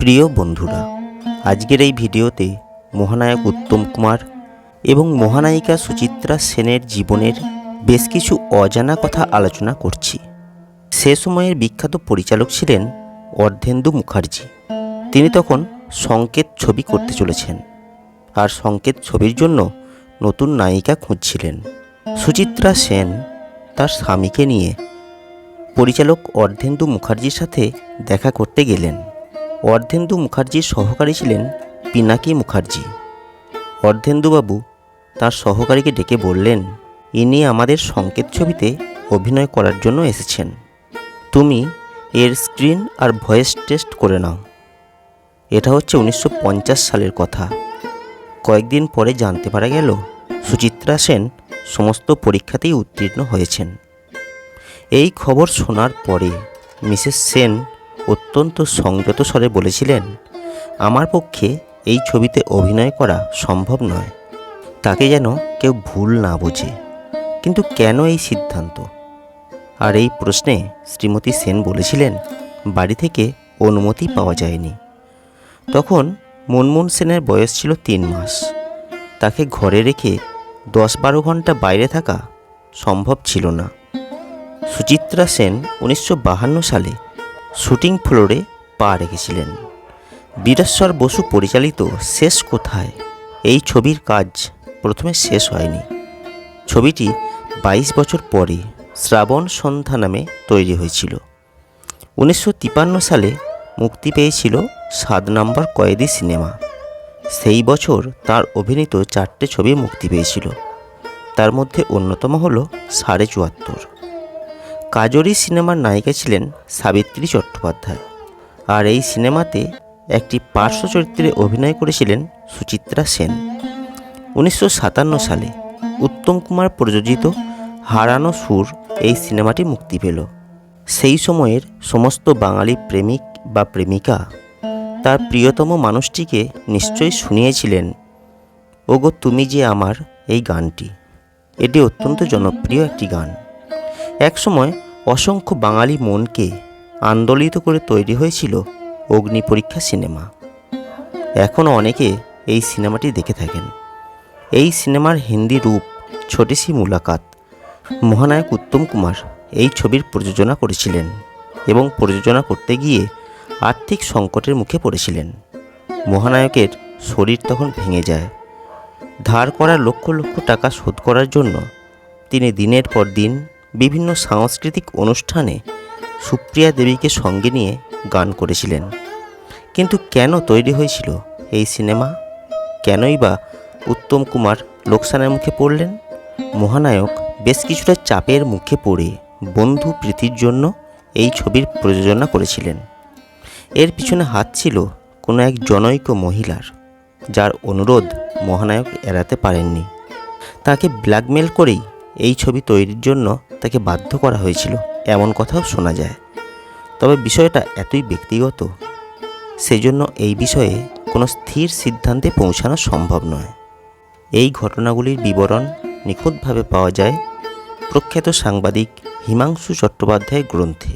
প্রিয় বন্ধুরা, আজকের এই ভিডিওতে মহানায়ক উত্তম কুমার এবং মহানায়িকা সুচিত্রা সেনের জীবনের বেশ কিছু অজানা কথা আলোচনা করছি। সে সময়ের বিখ্যাত পরিচালক ছিলেন অর্ধেন্দু মুখার্জি। তিনি তখন সংকেত ছবি করতে চলেছেন আর সংকেত ছবির জন্য নতুন নায়িকা খুঁজছিলেন। সুচিত্রা সেন তার স্বামীকে নিয়ে পরিচালক অর্ধেন্দু মুখার্জির সাথে দেখা করতে গেলেন। অর্ধেন্দু মুখার্জির সহকারী ছিলেন পিনাকি মুখার্জি। অর্ধেন্দুবাবু তার সহকারীকে ডেকে বললেন ইনি আমাদের সংকেত ছবিতে অভিনয় করার জন্য এসেছেন। তুমি এর স্ক্রিন আর ভয়েস টেস্ট করে নাও। এটা হচ্ছে উনিশশো পঞ্চাশ সালের কথা। কয়েকদিন পরে জানতে পারা গেল, সুচিত্রা সেন সমস্ত পরীক্ষাতেই উত্তীর্ণ হয়েছেন। এই খবর শোনার পরে মিসেস সেন অত্যন্ত সংযত স্বরে বলেছিলেন, আমার পক্ষে এই ছবিতে অভিনয় করা সম্ভব নয়। তাকে যেন কেউ ভুল না বোঝে। কিন্তু কেন এই সিদ্ধান্ত? আর এই প্রশ্নে শ্রীমতী সেন বলেছিলেন, বাড়ি থেকে অনুমতি পাওয়া যায়নি। তখন মুনমুন সেনের বয়স ছিল তিন মাস। তাকে ঘরে রেখে দশ বারো ঘণ্টা বাইরে থাকা সম্ভব ছিল না। সুচিত্রা সেন উনিশশো সালে শুটিং ফ্লোরে পা রেখেছিলেন। বীরেশ্বর বসু পরিচালিত শেষ কোথায়? এই ছবির কাজ প্রথমে শেষ হয়নি। ছবিটি বাইশ বছর পরে শ্রাবণ সন্ধ্যা নামে তৈরি হয়েছিল। উনিশশো সালে মুক্তি পেয়েছিল সাত নম্বর কয়েদি সিনেমা। সেই বছর তার অভিনীত চারটে ছবি মুক্তি পেয়েছিল। তার মধ্যে অন্যতম হলো সাড়ে চুয়াত্তর। কাজরি সিনেমার নায়িকা ছিলেন সাবিত্রী চট্টোপাধ্যায়। আর এই সিনেমাতে একটি পার্শ্ব চরিত্রে অভিনয় করেছিলেন সুচিত্রা সেন। উনিশশো সাতান্ন সালে উত্তম কুমার প্রযোজিত হারানো সুর এই সিনেমাটি মুক্তি পেল। সেই সময়ের সমস্ত বাঙালি প্রেমিক বা প্রেমিকা তার প্রিয়তম মানুষটিকে নিশ্চয়ই শুনিয়েছিলেন, ওগো, তুমি যে আমার এই গানটি। এটি অত্যন্ত জনপ্রিয় একটি গান। একসময় অসংখ্য বাঙালি মনকে আন্দোলিত করে তৈরি হয়েছিল অগ্নি পরীক্ষা সিনেমা। এখনও অনেকে এই সিনেমাটি দেখে থাকেন। এই সিনেমার হিন্দি রূপ ছোটি সি মুলাকাত। মহানায়ক উত্তম কুমার এই ছবির প্রযোজনা করেছিলেন এবং প্রযোজনা করতে গিয়ে আর্থিক সংকটের মুখে পড়েছিলেন। মহানায়কের শরীর তখন ভেঙে যায়। ধার করা লক্ষ লক্ষ টাকা শোধ করার জন্য তিনি দিনের পর দিন বিভিন্ন সাংস্কৃতিক অনুষ্ঠানে সুপ্রিয়া দেবীকে সঙ্গে নিয়ে গান করেছিলেন। কিন্তু কেন তৈরি হয়েছিল এই সিনেমা? কেনই বা উত্তম কুমার লোকসানের মুখে পড়লেন? মহানায়ক বেশ কিছুটা চাপের মুখে পড়ে বন্ধু প্রীতির জন্য এই ছবির প্রযোজনা করেছিলেন। এর পিছনে হাত ছিল কোনো এক জনৈক মহিলার, যার অনুরোধ মহানায়ক এড়াতে পারেননি। তাকে ব্ল্যাকমেল করেই এই ছবি তৈরির জন্য তাকে বাধ্য করা হয়েছিল। এমন কথাও শোনা যায়। তবে বিষয়টা এতই ব্যক্তিগত সেই জন্য এই বিষয়ে কোনো স্থির সিদ্ধান্তে পৌঁছানো সম্ভব নয়। এই ঘটনাগুলির বিবরণ নিখুঁতভাবে পাওয়া যায় প্রখ্যাত সাংবাদিক হিমাংশু চট্টোপাধ্যায়ের গ্রন্থে।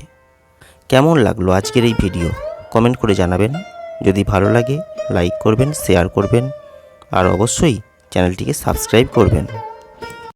কেমন লাগল আজকের এই ভিডিও? কমেন্ট করে জানাবেন। যদি ভালো লাগে, লাইক করবেন, শেয়ার করবেন, আর অবশ্যই চ্যানেলটিকে সাবস্ক্রাইব করবেন।